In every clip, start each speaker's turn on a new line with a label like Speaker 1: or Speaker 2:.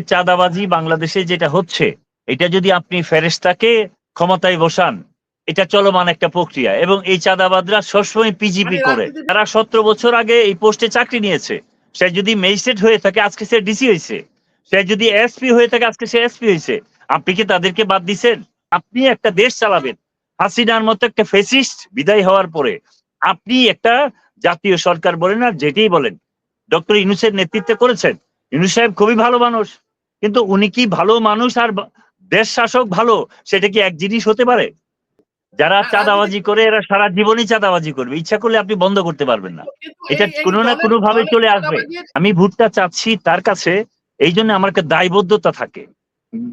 Speaker 1: চাঁদাবাজি বাংলাদেশে যেটা হচ্ছে এটা যদি আপনি ফেরেস্তাকে ক্ষমতায় বসান এটা চলমান একটা প্রক্রিয়া। এবং এই চাঁদাবাদরা সবসময় পিজিপি
Speaker 2: মানে
Speaker 1: করে। তারা সতেরো বছর আগে এই পোস্টে চাকরি নিয়েছে। সে যদি ম্যাজিস্ট্রেট হয়ে থাকে আজকে সে ডিসি হয়েছে। সে যদি এসপি হয়ে থাকে আজকে সে এসপি হয়েছে। আপনি কি তাদেরকে বাদ দিছেন? আপনি একটা দেশ চালাবেন। হাসিনার মতো একটা ফেসিস্ট বিদায় হওয়ার পরে আপনি একটা জাতীয় সরকার বলেন আর যেটাই বলেন ডক্টর ইনুসের নেতৃত্বে করেছেন। ইউনুস সাহেব খুবই ভালো মানুষ কিন্তু উনি কি ভালো মানুষ আর দেশ শাসক ভালো সেটা কি এক জিনিস হতে পারে? যারা চাঁদাবাজি করে এরা সারা জীবনই চাঁদাবাজি করবে। ইচ্ছা করলে আপনি বন্ধ করতে পারবেন না। এটা কোনো না কোনো ভাবে চলে আসবে। আমি ভুট্টা চাচ্ছি তার কাছে এই জন্য আমার একটা দায়বদ্ধতা থাকে।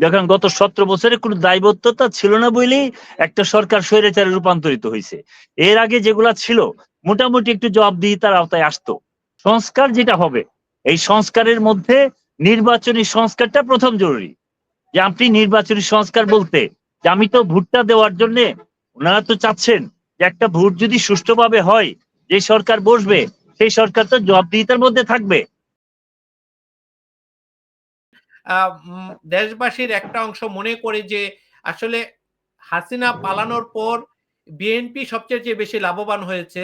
Speaker 1: দেখেন গত সতেরো বছরে কোনো দায়বদ্ধতা ছিল না বলেই একটা সরকার স্বৈরাচারে রূপান্তরিত হয়েছে। এর আগে যেগুলা ছিল মোটামুটি একটু জবাবদিহিতার আওতায় আসতো। সংস্কার যেটা হবে এই সংস্কারের মধ্যে নির্বাচনী সংস্কারটা প্রথম জরুরি। যে আপনি নির্বাচনী সংস্কার বলতে, যে আমি তো ভোটটা দেওয়ার জন্য, ওনারা তো চাচ্ছেন যে একটা ভোট যদি সুষ্ঠুভাবে হয়, যে সরকার বসবে, সেই সরকার তো জবাবদিহিতার মধ্যে থাকবে।
Speaker 2: দেশবাসীর একটা অংশ মনে করে যে, আসলে হাসিনা পালানোর পর বিএনপি সবচেয়ে বেশি লাভবান হয়েছে।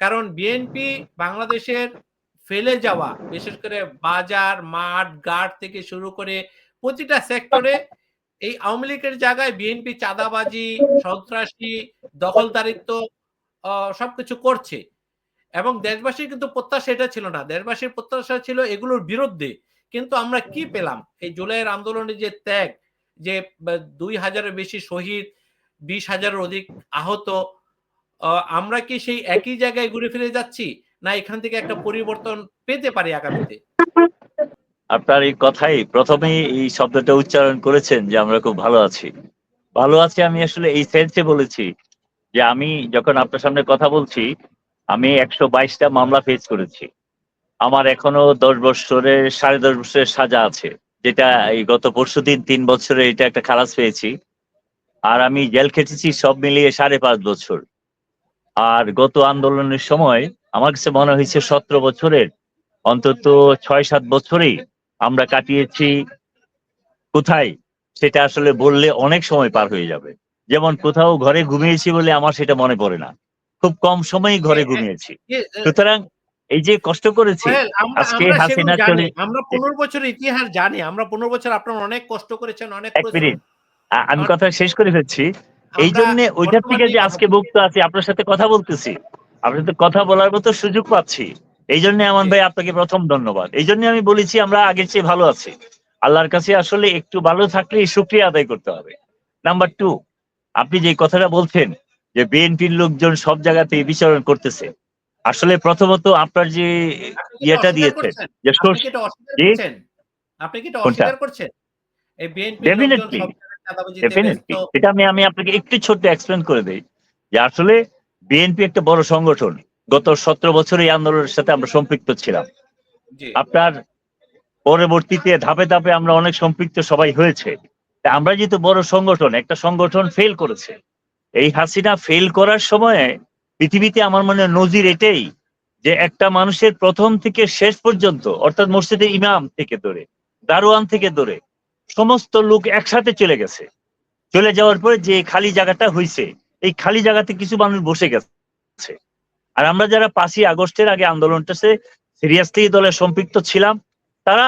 Speaker 2: কারণ বিএনপি বাংলাদেশের ফেলে যাওয়া বিশেষ করে বাজার মাঠ ঘাট থেকে শুরু করে প্রতিটা সেক্টরে এই আওয়ামী লীগের জায়গায় বিএনপি চাঁদাবাজি সন্ত্রাসী দখলদারিত্ব সবকিছু করছে। এবং দেশবাসীর কিন্তু প্রত্যাশা এটা ছিল না। দেশবাসীর প্রত্যাশা ছিল এগুলোর বিরুদ্ধে। কিন্তু আমরা কি পেলাম? এই জুলাইয়ের আন্দোলনে যে ত্যাগ যে দুই হাজারের বেশি শহীদ বিশ হাজারের অধিক আহত আহ, আমরা কি সেই একই জায়গায় ঘুরে ফিরে যাচ্ছি? না এখান থেকে একটা পরিবর্তন পেতে পারি আগামীতে।
Speaker 1: আপনার এই কথাই প্রথমেই এই শব্দটা উচ্চারণ করেছেন যে আমরা খুব ভালো আছি। ভালো আছি আমি আসলে এই সেন্সে বলেছি যে আমি যখন আপনার সামনে কথা বলছি, আমি একশো বাইশটা মামলা ফেস করেছি। আমার এখনও দশ বছরের, সাড়ে দশ বছরের সাজা আছে, যেটা এই গত পরশু দিন তিন বছরে এটা একটা খালাস পেয়েছি। আর আমি জেল খেটেছি সব মিলিয়ে সাড়ে পাঁচ বছর। আর গত আন্দোলনের সময় আমার কাছে মনে হয়েছে সতেরো বছরের অন্তত ছয় সাত বছরেই আমরা কাটিয়েছি। কোথায়? সেটা আসলে বললে অনেক সময় পার হয়ে যাবে। যেমন কোথাও ঘরে ঘুমিয়েছি বলে আমার সেটা মনে পড়ে না। খুব কম সময়ই ঘরে ঘুমিয়েছি। সুতরাং এই যে কষ্ট করেছি আজকে হাসিনা চলে-
Speaker 2: আমরা পনেরো বছরের ইতিহাস জানি। আমরা পনেরো বছর আপনার অনেক কষ্ট করেছেন অনেক
Speaker 1: এক মিনিট। আমি কথা শেষ করে ফেলছি। এই জন্য ওইটার থেকে যে আজকে মুক্ত আছি আপনার সাথে কথা বলতেছি। আপনার সাথে কথা বলার মতো সুযোগ পাচ্ছি। এই জন্য আমার ভাই আপনাকে প্রথম ধন্যবাদ। এই জন্য আমি বলেছি আমরা আগের চেয়ে ভালো আছি। আল্লাহর কাছে আসলে একটু ভালো থাকলে শুক্রিয়া আদায় করতে হবে। নাম্বার টু আপনি যে কথাটা বলছেন যে বিএনপির লোকজন সব জায়গাতে বিচরণ করতেছে আসলে প্রথমত আপনার যে ইয়েটা দিয়েছেন? যে
Speaker 2: আপনি কি এটা অস্বীকার করছেন? এই বিএনপি
Speaker 1: এটা আমি আমি আপনাকে একটু ছোট্ট এক্সপ্লেন করে দেই যে আসলে বিএনপি একটা বড় সংগঠন। গত সতেরো বছর এই আন্দোলনের সাথে আমরা সম্পৃক্ত ছিলাম। আপনার পরবর্তীতে ধাপে ধাপে আমরা অনেক সম্পৃক্ত সবাই হয়েছে। আমরা যেহেতু বড় সংগঠন একটা সংগঠন ফেল করেছে। এই হাসিনা ফেল করার সময় পৃথিবীতে আমার মনে নজির এটাই যে একটা মানুষের প্রথম থেকে শেষ পর্যন্ত অর্থাৎ মসজিদের ইমাম থেকে ধরে দারোয়ান থেকে ধরে সমস্ত লোক একসাথে চলে গেছে। চলে যাওয়ার পরে যে খালি জায়গাটা হয়েছে এই খালি জায়গাতে কিছু মানুষ বসে গেছে। আর আমরা যারা পাঁচই আগস্টের আগে আন্দোলনটাতে সিরিয়াসলি দলে সম্পৃক্ত ছিলাম তারা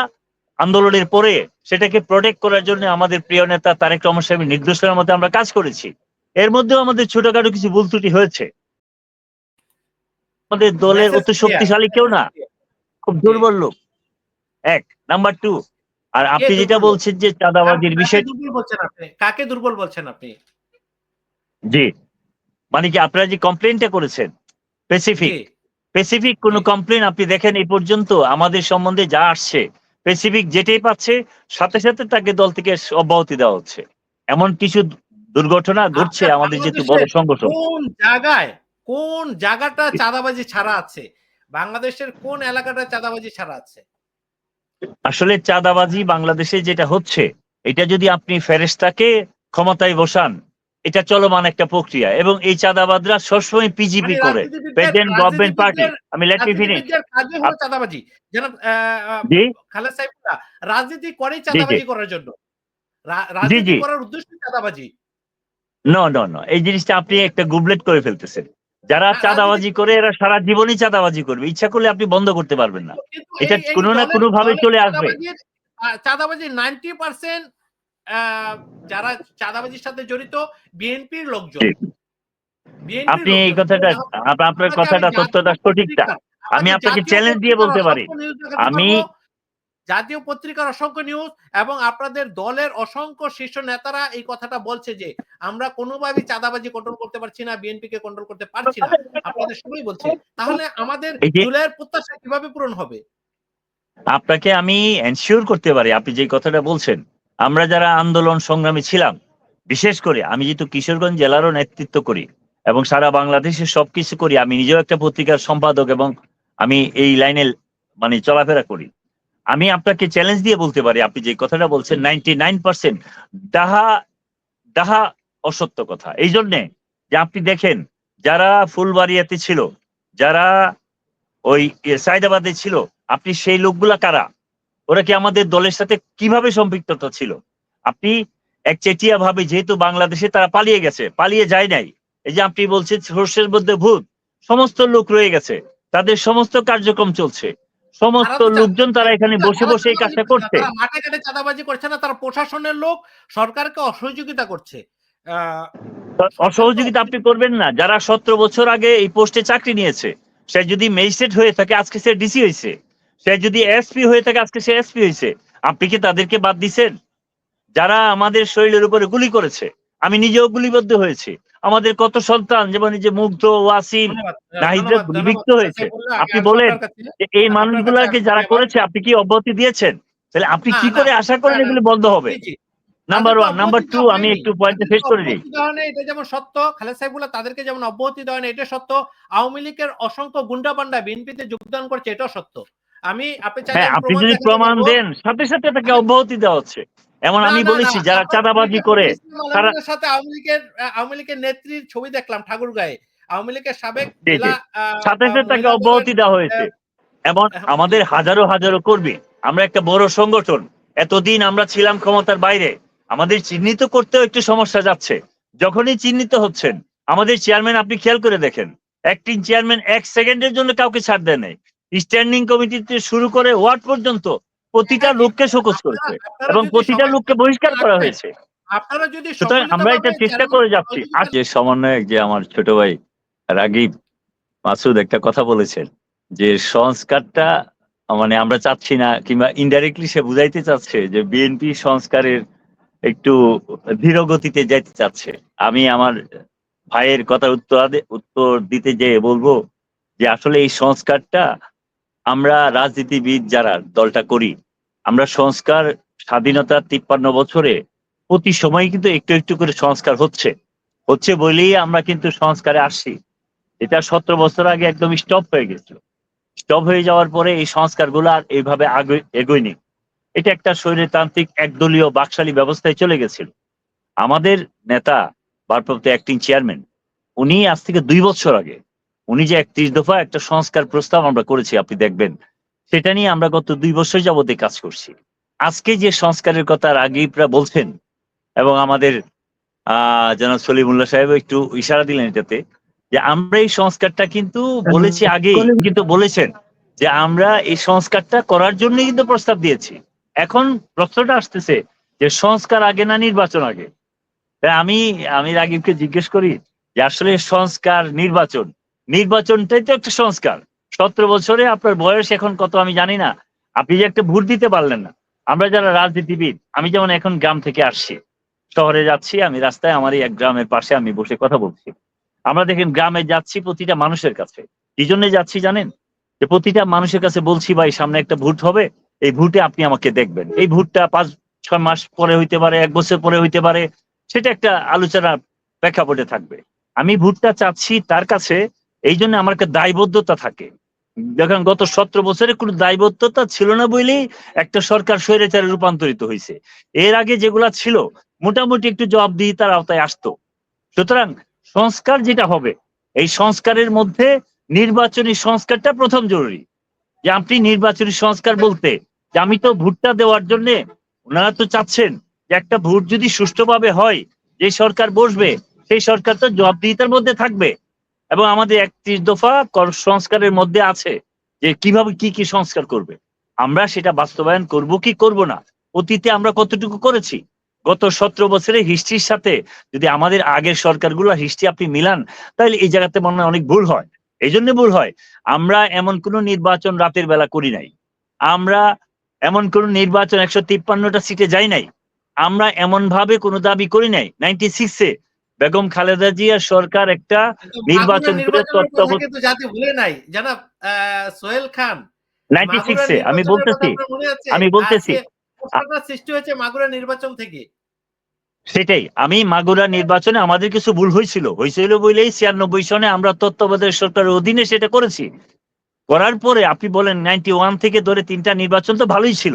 Speaker 1: আন্দোলনের পরে সেটাকে প্রোটেক্ট করার জন্য আমাদের প্রিয় নেতা তারেক রহমান সাহেবের নির্দেশনার মধ্যে আমরা কাজ করেছি। এর মধ্যেও আমাদের ছোটখাটো কিছু ভুল ত্রুটি হয়েছে। আমাদের দলের অত শক্তিশালী কেউ না খুব দুর্বল লোক। এক নাম্বার টু আর আপনি যেটা বলছেন যে চাঁদাবাজির বিষয়
Speaker 2: দুর্বল বলছেন আপনি? কাকে দুর্বল বলছেন আপনি?
Speaker 1: জি। মানে কি আপনারা যে কমপ্লেনটা করেছেন স্পেসিফিক স্পেসিফিক কোনো কমপ্লেন আপনি দেখেন এই পর্যন্ত? আমাদের সম্বন্ধে যা আসছে স্পেসিফিক যেটাই পাচ্ছে সাথে সাথে তাকে দল থেকে অব্যাহতি দেওয়া হচ্ছে। এমন কিছু দুর্ঘটনা ঘটছে আমাদের যেহেতু বড় সংগঠন।
Speaker 2: কোন জায়গায় কোন জায়গাটা চাঁদাবাজি ছাড়া আছে? বাংলাদেশের কোন এলাকাটা চাঁদাবাজি ছাড়া আছে?
Speaker 1: আসলে চাঁদাবাজি বাংলাদেশে যেটা হচ্ছে এটা যদি আপনি ফেরেস্তাকে ক্ষমতায় বসান এটা চলমান একটা প্রক্রিয়া। এবং এই চাঁদাবাদরা সবসময় পিজিপি
Speaker 2: মানে
Speaker 1: করে। প্রেজেন্ট গভর্নমেন্ট পার্টি আমি লেট মি ফিনিশ
Speaker 2: চাঁদাবাজি। যেন খালেদ সাহেবুল্লাহ রাজনীতি করে চাঁদাবাজি করার জন্য। রাজনীতি করার উদ্দেশ্য চাঁদাবাজি।
Speaker 1: নো নো নো এই জিনিসটা আপনি একটা গুবলেট করে ফেলতেছেন। যারা চাঁদাবাজি করে এরা সারা জীবনই চাঁদাবাজি করবে। ইচ্ছা করলে আপনি বন্ধ করতে পারবেন না। এটা কোনো না কোনো ভাবে চলে আসবে।
Speaker 2: চাঁদাবাজি নাইনটি পার্সেন্ট যারা চাঁদাবাজির সাথে জড়িত বিএনপির লোকজন।
Speaker 1: আপনি এই কথাটা আপনার কথাটা সত্যটা সঠিকটা। আমি
Speaker 2: আপনাকে
Speaker 1: চ্যালেঞ্জ দিয়ে বলতে পারি। আমি-।
Speaker 2: জাতীয় পত্রিকার অসংখ্য নিউজ এবং আপনাদের দলের অসংখ্য শীর্ষ নেতারা এই কথাটা বলছে যে আমরা কোনোভাবেই চাঁদাবাজি কন্ট্রোল করতে পারছি না বিএনপি কে কন্ট্রোল করতে পারছি না। আপনাদের সবাই বলছে। তাহলে আমাদের জুলাইয়ের প্রত্যাশা কীভাবে পূরণ হবে?
Speaker 1: আপনাকে আমি এনশিওর করতে পারি আপনি যে কথাটা বলছেন আমরা যারা আন্দোলন সংগ্রামী ছিলাম বিশেষ করে আমি যেহেতু কিশোরগঞ্জ জেলারও নেতৃত্ব করি এবং সারা বাংলাদেশে সবকিছু করি আমি নিজেও একটা পত্রিকার সম্পাদক এবং আমি এই লাইনে মানে চলাফেরা করি। আমি আপনাকে চ্যালেঞ্জ দিয়ে বলতে পারি, আপনি যে কথাটা বলছেন নাইনটি নাইন পার্সেন্ট দাহা দাহা অসত্য কথা। এই জন্যে যে আপনি দেখেন, যারা ফুলবাড়িয়াতে ছিল, যারা ওই সাইদাবাদে ছিল, আপনি সেই লোকগুলা কারা? ওরা কি আমাদের দলের সাথে কীভাবে সম্পৃক্ততা ছিল? আপনি এক চেটিয়া ভাবে যেহেতু বাংলাদেশে তারা পালিয়ে গেছে, পালিয়ে যায় নাই, এই যে আপনি বলছেন, সর্ষের মধ্যে ভূত, সমস্ত লোক রয়ে গেছে, তাদের সমস্ত কার্যক্রম চলছে। সমস্ত লোকজন তারা এখানে বসে বসে এই কাজটা করছে।
Speaker 2: মাঠে ঘাটে চাঁদাবাজি করছে না তারা প্রশাসনের লোক সরকারকে অসহযোগিতা করছে।
Speaker 1: অসহযোগিতা আপনি করবেন না। যারা সতেরো বছর আগে এই পোস্টে চাকরি নিয়েছে সে যদি ম্যাজিস্ট্রেট হয়ে থাকে আজকে সে ডিসি হয়েছে। সে যদি এসপি হয়ে থাকে আজকে সে এসপি হয়েছে। আপনি কি তাদেরকে বাদ দিছেন? যারা আমাদের শরীরের উপরে গুলি করেছে আমি নিজেও গুলিবদ্ধ হয়েছি। আমাদের কত সন্তান? যেমন যে মুগ্ধ ওয়াসিম নাহিদরা
Speaker 2: ধন্যবাদ,
Speaker 1: হয়েছে। আপনি বলেন যে এই মানুষগুলাকে যারা করেছে আপনি কি অব্যাহতি দিয়েছেন? তাহলে আপনি কি করে আশা করেন
Speaker 2: না,
Speaker 1: এগুলো বন্ধ হবে। নাম্বার ওয়ান নাম্বার টু আমি একটু পয়েন্টে শেষ করে দিই
Speaker 2: এটা যেমন সত্য খালেদ সাহেবুল্লাহ তাদেরকে যেমন অব্যাহতি দেওয়া হয়নি এটা সত্য। আওয়ামী লীগের অসংখ্য গুন্ডা পান্ডা বিএনপিতে যোগদান করছে এটাও সত্য। আমি আপনি চাইলে
Speaker 1: হ্যাঁ আপনি যদি প্রমাণ দেন সাথে সাথে তাকে অব্যাহতি দেওয়া হচ্ছে। এমন আমি বলেছি যারা চাঁদাবাজি করে তারা-
Speaker 2: সাথে আওয়ামী লীগের আওয়ামী লীগের নেত্রীর ছবি দেখলাম ঠাকুরগাঁয়ে। আওয়ামী লীগের সাবেক
Speaker 1: সাথে সাথে তাকে অব্যাহতি দেওয়া হয়েছে। এবং আমাদের হাজারো হাজারো কর্মী। আমরা একটা বড় সংগঠন। এতদিন আমরা ছিলাম ক্ষমতার বাইরে। আমাদের চিহ্নিত করতেও একটু সমস্যা যাচ্ছে। যখনই চিহ্নিত হচ্ছেন আমাদের চেয়ারম্যান আপনি খেয়াল করে দেখেন। অ্যাক্টিং চেয়ারম্যান এক সেকেন্ডের জন্য কাউকে ছাড় দেয় নাই। স্ট্যান্ডিং কমিটিতে শুরু করে ওয়ার্ড পর্যন্ত প্রতিটা লোককে শোকজ করেছে এবং প্রতিটা লোককে বহিষ্কার করা হয়েছে।
Speaker 2: আপনারা যদি
Speaker 1: সুতরাং আমরা এটা চেষ্টা করে যাচ্ছি। আর যে সমন্বয়ক যে আমার ছোট ভাই রাগিব মাসুদ একটা কথা বলেছেন যে সংস্কারটা মানে আমরা চাচ্ছি না কিংবা ইনডাইরেক্টলি সে বুঝাইতে চাচ্ছে যে বিএনপি সংস্কারের একটু ধীর গতিতে যাইতে চাচ্ছে। আমি আমার ভাইয়ের কথা উত্তর আদে- উত্তর দিতে যেয়ে বলব যে আসলে এই সংস্কারটা আমরা রাজনীতিবিদ যারা দলটা করি, আমরা সংস্কার স্বাধীনতা তিপ্পান্ন বছরে প্রতি সময় কিন্তু একটু একটু করে সংস্কার হচ্ছে। হচ্ছে বলেই আমরা কিন্তু সংস্কারে আসছি। এটা সতেরো বছর আগে একদম স্টপ হয়ে গেছিল। স্টপ হয়ে যাওয়ার পরে এই সংস্কারগুলো আর এইভাবে আগে এগোয়নি। এটা একটা স্বৈরতান্ত্রিক একদলীয় বাকশালী ব্যবস্থায় চলে গেছিল। আমাদের নেতা, ভারপ্রাপ্ত অ্যাক্টিং চেয়ারম্যান উনি আজ থেকে দুই বছর আগে উনি যে একত্রিশ দফা একটা সংস্কার প্রস্তাব আমরা করেছি আপনি দেখবেন। সেটা নিয়ে আমরা গত দুই বছর যাবতে কাজ করছি। আজকে যে সংস্কারের কথা রাগীবরা বলছেন এবং আমাদের আহ জনাব সলিমুল্লাহ সাহেব একটু ইশারা দিলেন এটাতে যে আমরা এই সংস্কারটা কিন্তু বলেছি আগেই কিন্তু বলেছেন যে আমরা এই সংস্কারটা করার জন্য কিন্তু প্রস্তাব দিয়েছি। এখন প্রশ্নটা আসতেছে যে সংস্কার আগে না নির্বাচন আগে? আমি আমি রাগিবকে জিজ্ঞেস করি যে আসলে সংস্কার নির্বাচন নির্বাচনটাই তো একটা সংস্কার। সতেরো বছরে আপনার বয়স এখন কত আমি জানি না। আপনি যে একটা ভোট দিতে পারলেন না। আমরা যারা রাজনীতিবিদ, আমি যেমন এখন গ্রাম থেকে আসছি। শহরে যাচ্ছি, আমি রাস্তায় আমার এক গ্রামের পাশে আমি বসে কথা বলছি। আমরা দেখেন গ্রামে যাচ্ছি প্রতিটা মানুষের কাছে। কি জন্য যাচ্ছি জানেন? যে প্রতিটা মানুষের কাছে বলছি, ভাই, সামনে একটা ভোট হবে। এই ভোটে আপনি আমাকে দেখবেন। এই ভোটটা পাঁচ, ছয় মাস পরে হইতে পারে, এক বছর পরে হইতে পারে, সেটা একটা আলোচনা প্রেক্ষাপটে থাকবে। আমি ভোটটা চাচ্ছি তার কাছে এই জন্য আমার একটা দায়বদ্ধতা থাকে। দেখেন, গত সতেরো বছরে কোনো দায়বদ্ধতা ছিল না বলেই একটা সরকার স্বৈরাচারে রূপান্তরিত হয়েছে। এর আগে যেগুলা ছিল, মোটামুটি একটু জবাবদিহিতার আওতায় আসতো। সুতরাং সংস্কার যেটা হবে, এই সংস্কারের মধ্যে নির্বাচনী সংস্কারটা প্রথম জরুরি। যে আপনি নির্বাচনী সংস্কার বলতে, যে আমি তো ভোটটা দেওয়ার জন্য, ওনারা তো চাচ্ছেন যে একটা ভোট যদি সুষ্ঠুভাবে হয়, যে সরকার বসবে, সেই সরকার তো জবাবদিহিতার মধ্যে থাকবে। এবং আমাদের একত্রিশ দফা কর সংস্কারের মধ্যে আছে যে কীভাবে কি কি সংস্কার করবে। আমরা সেটা বাস্তবায়ন করব কি করব না? অতীতে আমরা কতটুকু করেছি? গত সতেরো বছরের হিস্ট্রির সাথে যদি আমাদের আগের সরকারগুলো হিস্ট্রি আপনি মিলান, তাহলে এই জায়গাতে মনে হয় অনেক ভুল হয়। এই জন্য ভুল হয়। আমরা এমন কোন নির্বাচন রাতের বেলা করি নাই। আমরা এমন কোন নির্বাচন একশো তিপ্পান্নটা সিটে যাই নাই। আমরা এমন ভাবে কোনো দাবি করি নাই। নাইনটি সিক্সে বেগম খালেদা জিয়ার সরকার একটা নির্বাচন করে তত্ত্বাবধান
Speaker 2: জাতি ভুলে নাই। জানাব সোহেল খান
Speaker 1: নাইনটি
Speaker 2: মাগুরা
Speaker 1: আমি বলতেছি? আমি বলতেছি।
Speaker 2: সৃষ্টি হয়েছে মাগুরা নির্বাচন থেকে।
Speaker 1: সেটাই আমি মাগুরা নির্বাচনে আমাদের কিছু ভুল হয়েছিল। হয়েছিল বলেই ছিয়ানব্বই সনে আমরা তত্ত্বাবধায়ক সরকারের অধীনে সেটা করেছি। করার পরে আপনি বলেন নাইনটি ওয়ান থেকে ধরে তিনটা নির্বাচন তো ভালোই ছিল।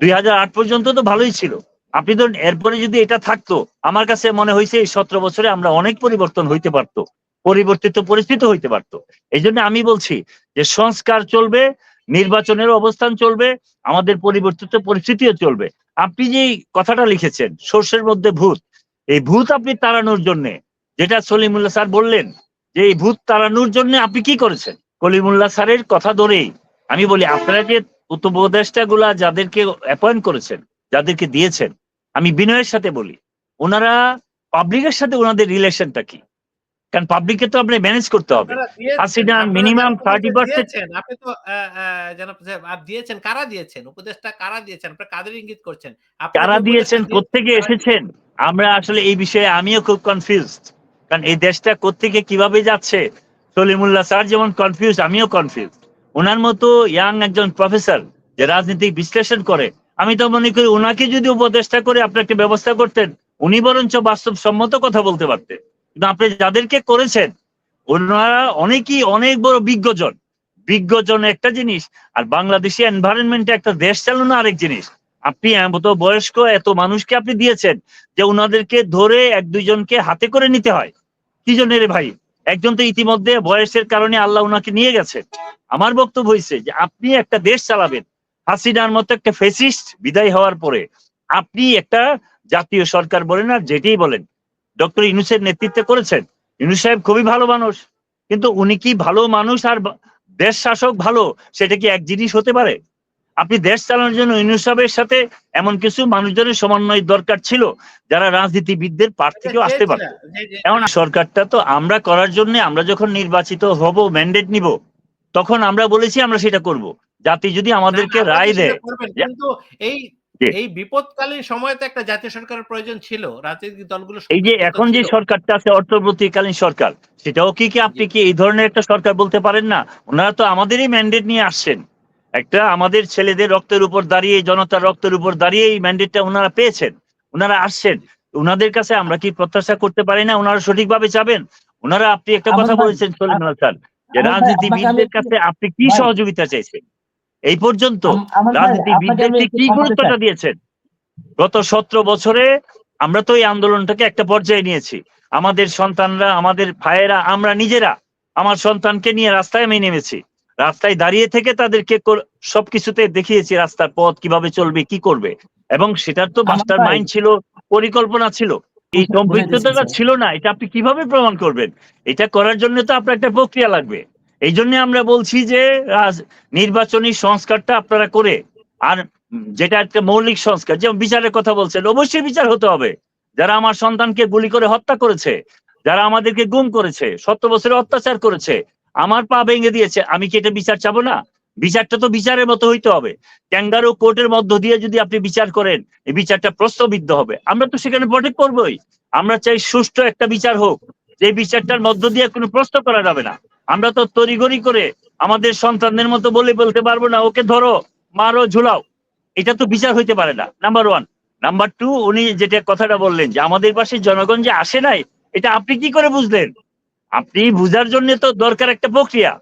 Speaker 1: দুই আট পর্যন্ত তো ভালোই ছিল। আপনি ধরুন, এরপরে যদি এটা থাকতো, আমার কাছে মনে হয়েছে এই সতেরো বছরে আমরা অনেক পরিবর্তন হইতে পারতো, পরিবর্তিত পরিস্থিতি হইতে পারতো। এই জন্য আমি বলছি যে সংস্কার চলবে, নির্বাচনের অবস্থান চলবে, আমাদের পরিবর্তিত পরিস্থিতিও চলবে। আপনি যে কথাটা লিখেছেন, সর্ষের মধ্যে ভূত, এই ভূত আপনি তাড়ানোর জন্য, যেটা সলিমুল্লাহ স্যার বললেন, যে এই ভূত তাড়ানোর জন্য আপনি কি করেছেন? কলিমুল্লাহ স্যারের কথা ধরেই আমি বলি, আপনারা যে উপদেষ্টা গুলা যাদেরকে অ্যাপয়েন্ট করেছেন যাদেরকে দিয়েছেন আমি বিনয়ের সাথে বলি ওনারা পাবলিকের সাথে ওনাদের রিলেশনটা কি? কারণ পাবলিককে তো আপনি ম্যানেজ করতে হবে। হাসিনা
Speaker 2: উপদেশ
Speaker 1: 30%
Speaker 2: দিয়েছেন, আপনি তো দিয়েছেন কারা দিয়েছেন? উপদেশটা কারা দিয়েছেন? আপনি কাদের ইঙ্গিত করছেন?
Speaker 1: কারা দিয়েছেন কোত্থেকে এসেছেন? আমরা আসলে এই বিষয়ে আমিও খুব কনফিউজ কারণ এই দেশটা কোত্থেকে কীভাবে যাচ্ছে? সলিমুল্লাহ স্যার যেমন কনফিউজ আমিও কনফিউজ ওনার মতো ইয়াং একজন প্রফেসর যে রাজনীতিক বিশ্লেষণ করে আমি তো মনে করি ওনাকে যদি উপদেষ্টা করে আপনি একটা ব্যবস্থা করতেন, উনি বরঞ্চ বাস্তবসম্মত কথা বলতে পারতেন। কিন্তু আপনি যাদেরকে করেছেন, ওনারা অনেকই অনেক বড় বিজ্ঞজন। বিজ্ঞজন একটা জিনিস, আর বাংলাদেশি এনভায়রনমেন্টে একটা দেশ চালানো আরেক জিনিস। আপনি এত বয়স্ক, এত মানুষকে আপনি দিয়েছেন যে ওনাদেরকে ধরে এক দুইজনকে হাতে করে নিতে হয়। কি জন্য রে ভাই? একজন তো ইতিমধ্যে বয়সের কারণে আল্লাহ ওনাকে নিয়ে গেছেন আমার বক্তব্য হয়েছে যে আপনি একটা দেশ চালাবেন হাসিনার মতো একটা ফেসিস্ট বিদায় হওয়ার পরে আপনি একটা জাতীয় সরকার বলেন আর যেটাই বলেন ডক্টর ইনুসের নেতৃত্বে করেছেন। ইনুস সাহেব খুবই ভালো মানুষ কিন্তু উনি কি ভালো মানুষ আর দেশ শাসক ভালো সেটা কি এক জিনিস হতে পারে? আপনি দেশ চালানোর জন্য ইউনুস সাহেবের সাথে এমন কিছু মানুষজনের সমন্বয় দরকার ছিল যারা রাজনীতিবিদদের পার থেকেও আসতে পারে এমন সরকারটা তো আমরা করার জন্য আমরা যখন নির্বাচিত হব ম্যান্ডেট নিব তখন আমরা বলেছি আমরা সেটা করব। জাতি যদি আমাদেরকে রায় দেয়।
Speaker 2: কিন্তু এই এই বিপদকালীন সময়ে তো একটা জাতীয় সরকারের প্রয়োজন ছিল রাজনৈতিক দলগুলো
Speaker 1: এই যে এখন যে সরকারটা আছে অর্থপ্রতিকালীন সরকার সেটাও কি কি আপনি কি এই ধরনের একটা সরকার বলতে পারেন না? ওনারা তো আমাদেরই ম্যান্ডেট নিয়ে আসছেন। একটা আমাদের ছেলেদের রক্তের উপর দাঁড়িয়ে জনতার রক্তের উপর দাঁড়িয়ে এই ম্যান্ডেটটা ওনারা পেয়েছেন ওনারা আসছেন। ওনাদের কাছে আমরা কি প্রত্যাশা করতে পারি না? ওনারা সঠিকভাবে চাবেন ওনারা আপনি একটা কথা বলেছেন সলিমুল্লাহ স্যার যে রাজনীতিবিদদের কাছে আপনি কি সহযোগিতা চাইছেন? এই পর্যন্ত রাজনীতিবিদদেরকে কি গুরুত্বটা দিয়েছেন? গত সতেরো বছরে আমরা তো এই আন্দোলনটাকে একটা পর্যায়ে নিয়েছি। আমাদের সন্তানরা আমাদের ভাইয়েরা আমরা নিজেরা আমার সন্তানকে নিয়ে রাস্তায় আমি নেমেছি। রাস্তায় দাঁড়িয়ে থেকে তাদেরকে সবকিছুতে দেখিয়েছি রাস্তার পথ কীভাবে চলবে কি করবে। এবং সেটার তো মাস্টার মাইন্ড ছিল পরিকল্পনা ছিল। এই
Speaker 3: বুঝে
Speaker 1: সম্পৃক্ততাটা ছিল না এটা আপনি কীভাবে প্রমাণ করবেন? এটা করার জন্য তো আপনার একটা প্রক্রিয়া লাগবে। এই জন্য আমরা বলছি যে নির্বাচনী সংস্কারটা আপনারা করে, আর যেটা একটা মৌলিক সংস্কার, যেমন বিচারের কথা বলছেন, অবশ্যই বিচার হতে হবে। যারা আমার সন্তানকে গুলি করে হত্যা করেছে, যারা আমাদেরকে গুম করেছে সত্য বছরে অত্যাচার করেছে, আমার পা ভেঙে দিয়েছে, আমি কি এটা বিচার চাবো না? বিচারটা তো বিচারের মতো হইতে হবে। ক্যাঙ্গারু কোর্টের মধ্য দিয়ে যদি আপনি বিচার করেন, এই বিচারটা প্রশ্নবিদ্ধ হবে। আমরা তো সেখানে প্রটেক্ট করবোই। আমরা চাই সুষ্ঠু একটা বিচার হোক। যে বিচারটার মধ্য দিয়ে কোনো প্রশ্ন করা যাবে না। আমরা তো তরিগরি করে আমাদের সন্তানদের মতো বলে বলতে পারব না, ওকে ধরো, মারো, ঝুলাও। এটা তো বিচার হইতে পারে না। নাম্বার ওয়ান নাম্বার টু উনি যেটা কথাটা বললেন যে, আমাদের পাশে জনগণ যে আসে নাই, এটা আপনি কি করে বুঝলেন? আপনি বুঝার জন্য তো দরকার একটা প্রক্রিয়া।